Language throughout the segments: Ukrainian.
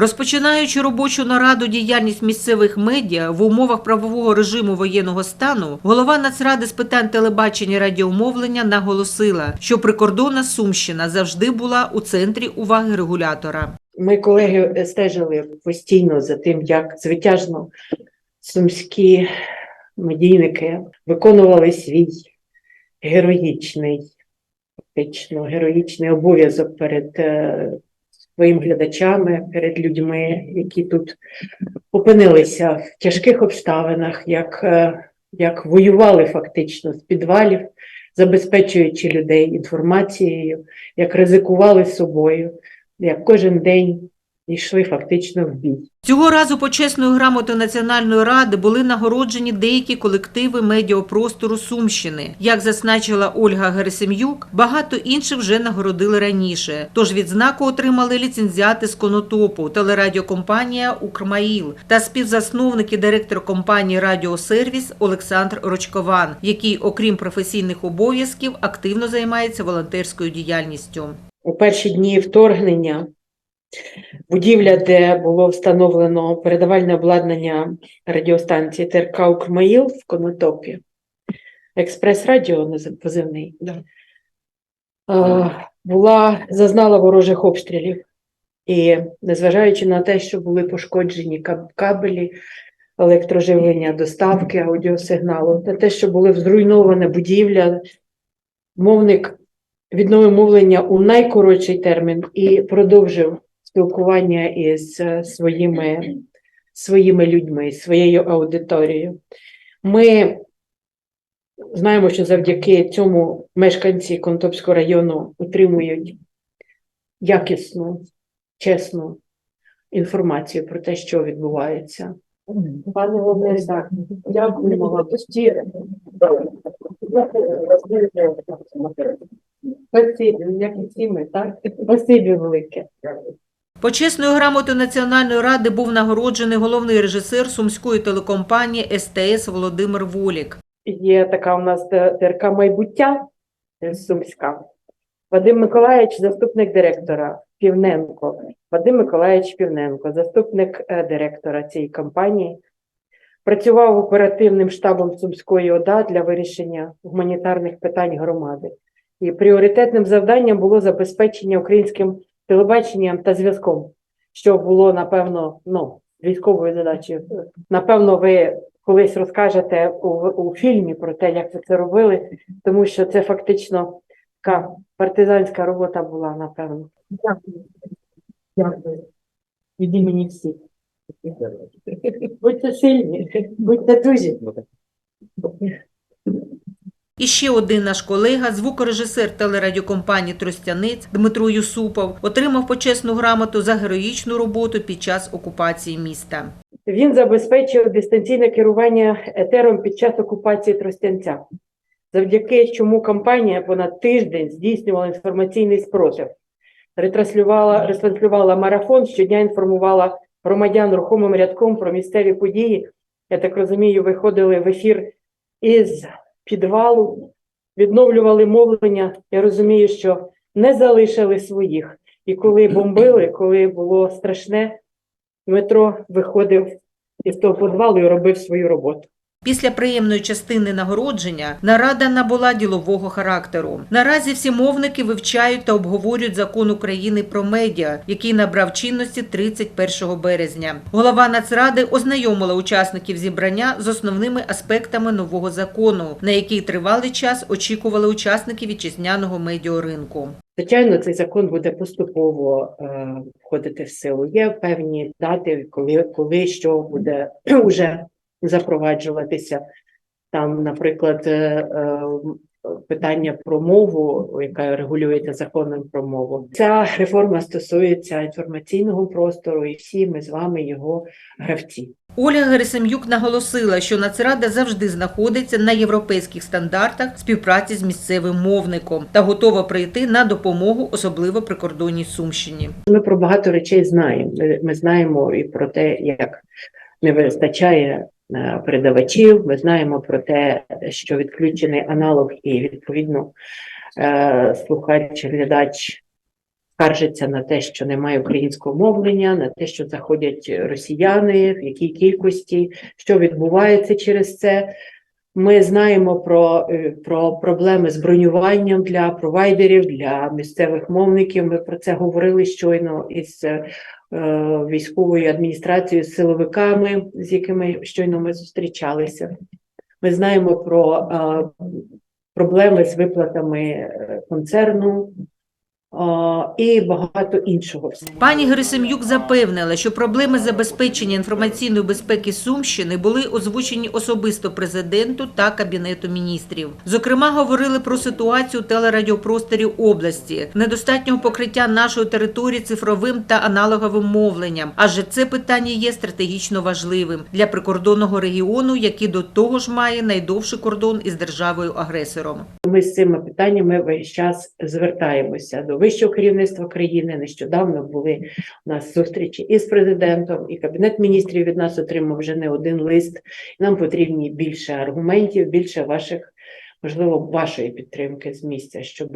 Розпочинаючи робочу нараду діяльність місцевих медіа в умовах правового режиму воєнного стану, голова Нацради з питань телебачення і радіомовлення наголосила, що прикордонна Сумщина завжди була у центрі уваги регулятора. Ми, колеги, стежили постійно за тим, як звитяжно сумські медійники виконували свій героїчний, фактично героїчний обов'язок перед своїми глядачами, перед людьми, які тут опинилися в тяжких обставинах, як, е, як воювали фактично з підвалів, забезпечуючи людей інформацією, як ризикували собою, як кожен день йшли фактично в бій. Цього разу почесною грамотою Національної ради були нагороджені деякі колективи медіапростору Сумщини. Як зазначила Ольга Герасим'юк, багато інших вже нагородили раніше. Тож відзнаку отримали ліцензіати з Конотопу, телерадіокомпанія Укрмаїл та співзасновник і директор компанії Радіосервіс Олександр Рочкован, який, окрім професійних обов'язків, активно займається волонтерською діяльністю. У перші дні вторгнення будівля, де було встановлено передавальне обладнання радіостанції ТРК Укрмаїл в Конотопі, експрес-радіо позивний, е, була, зазнала ворожих обстрілів. І незважаючи на те, що були пошкоджені кабелі, електроживлення, доставки аудіосигналу, на те, що були зруйнована будівля, мовник відновив мовлення у найкоротший термін і продовжив спілкування із е, своїми, своїми людьми, своєю аудиторією. Ми знаємо, що завдяки цьому мешканці Конотопського району отримують якісну, чесну інформацію про те, що відбувається. Пане так, дякуємо вам. Спасибі, як і всі ми, так? Спасибі велике. Почесною грамотою Національної ради був нагороджений головний режисер сумської телекомпанії СТС Володимир Волік. Є така у нас Т- ТРК майбуття е, Сумська. Вадим Миколаївич, заступник директора Півненко. Вадим Миколаївич Півненко, заступник е, директора цієї компанії. Працював оперативним штабом Сумської ОДА для вирішення гуманітарних питань громади. І пріоритетним завданням було забезпечення українським телебаченням та зв'язком, що було, напевно, ну, військовою задачею. Напевно, ви колись розкажете у, у фільмі про те, як ви це робили, тому що це фактично така партизанська робота була, напевно. Дякую. Дякую. Від імені всіх. Будьте сильні, будьте друзі. І ще один наш колега, звукорежисер телерадіокомпанії Тростянець Дмитро Юсупов, отримав почесну грамоту за героїчну роботу під час окупації міста. Він забезпечив дистанційне керування етером під час окупації Тростянця, завдяки чому компанія понад тиждень здійснювала інформаційний спротив, ретранслювала, ретранслювала марафон, щодня інформувала громадян рухомим рядком про місцеві події. Я так розумію, виходили в ефір із підвалу, відновлювали мовлення. Я розумію, що не залишили своїх. І коли бомбили, коли було страшне, Дмитро виходив із того підвалу і робив свою роботу. Після приємної частини нагородження нарада набула ділового характеру. Наразі всі мовники вивчають та обговорюють закон України про медіа, який набрав чинності 31 березня. Голова Нацради ознайомила учасників зібрання з основними аспектами нового закону, на який тривалий час очікували учасники вітчизняного медіаринку. Звичайно, цей закон буде поступово е, входити в силу. Є певні дати, коли, коли що буде вже запроваджуватися. Там, наприклад, е, е, питання про мову, яка регулюється законом про мову. Ця реформа стосується інформаційного простору, і всі ми з вами його гравці. Ольга Герасим'юк наголосила, що Нацрада завжди знаходиться на європейських стандартах співпраці з місцевим мовником та готова прийти на допомогу, особливо прикордонній Сумщині. Ми про багато речей знаємо. Ми, знаємо і про те, як не вистачає передавачів. Ми знаємо про те, що відключений аналог, і відповідно е, слухач, глядач скаржиться на те, що немає українського мовлення, на те, що заходять росіяни, в якій кількості, що відбувається через це. Ми знаємо про, е, про проблеми з бронюванням для провайдерів, для місцевих мовників. Ми про це говорили щойно із е, військовою адміністрацією, силовиками, з якими щойно ми зустрічалися. Ми знаємо про е, проблеми з виплатами е, концерну е, і багато іншого. Пані Герасим'юк запевнила, що проблеми забезпечення інформаційної безпеки Сумщини були озвучені особисто президенту та кабінету міністрів. Зокрема, говорили про ситуацію телерадіопросторі області, недостатнього покриття нашої території цифровим та аналоговим мовленням. Адже це питання є стратегічно важливим для прикордонного регіону, який до того ж має найдовший кордон із державою агресором. Ми з цими питаннями весь час звертаємося до вищого керівництва країни. Нещодавно були у нас зустрічі із президентом, і кабінет міністрів від нас отримав вже не один лист. Нам потрібні більше аргументів, більше ваших, можливо, вашої підтримки з місця, щоб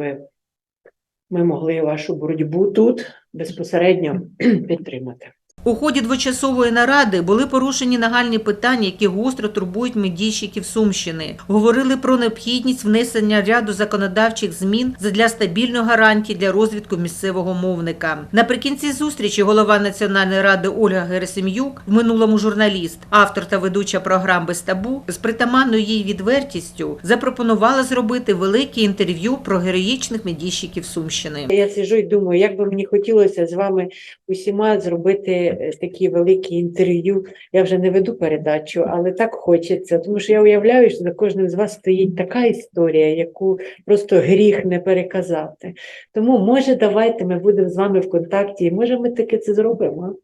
ми могли вашу боротьбу тут безпосередньо підтримати. У ході двочасової наради були порушені нагальні питання, які гостро турбують медійщиків Сумщини. Говорили про необхідність внесення ряду законодавчих змін для стабільної гарантії для розвитку місцевого мовника. Наприкінці зустрічі голова Національної ради Ольга Герасим'юк, в минулому журналіст, автор та ведуча програм без табу, з притаманною їй відвертістю запропонувала зробити велике інтерв'ю про героїчних медійщиків Сумщини. Я сиджу і думаю, як би мені хотілося з вами усіма зробити е, такі великі інтерв'ю. Я вже не веду передачу, але так хочеться, тому що я уявляю, що за кожним з вас стоїть така історія, яку просто гріх не переказати. Тому, може, давайте ми будемо з вами в контакті, і може, ми таки це зробимо.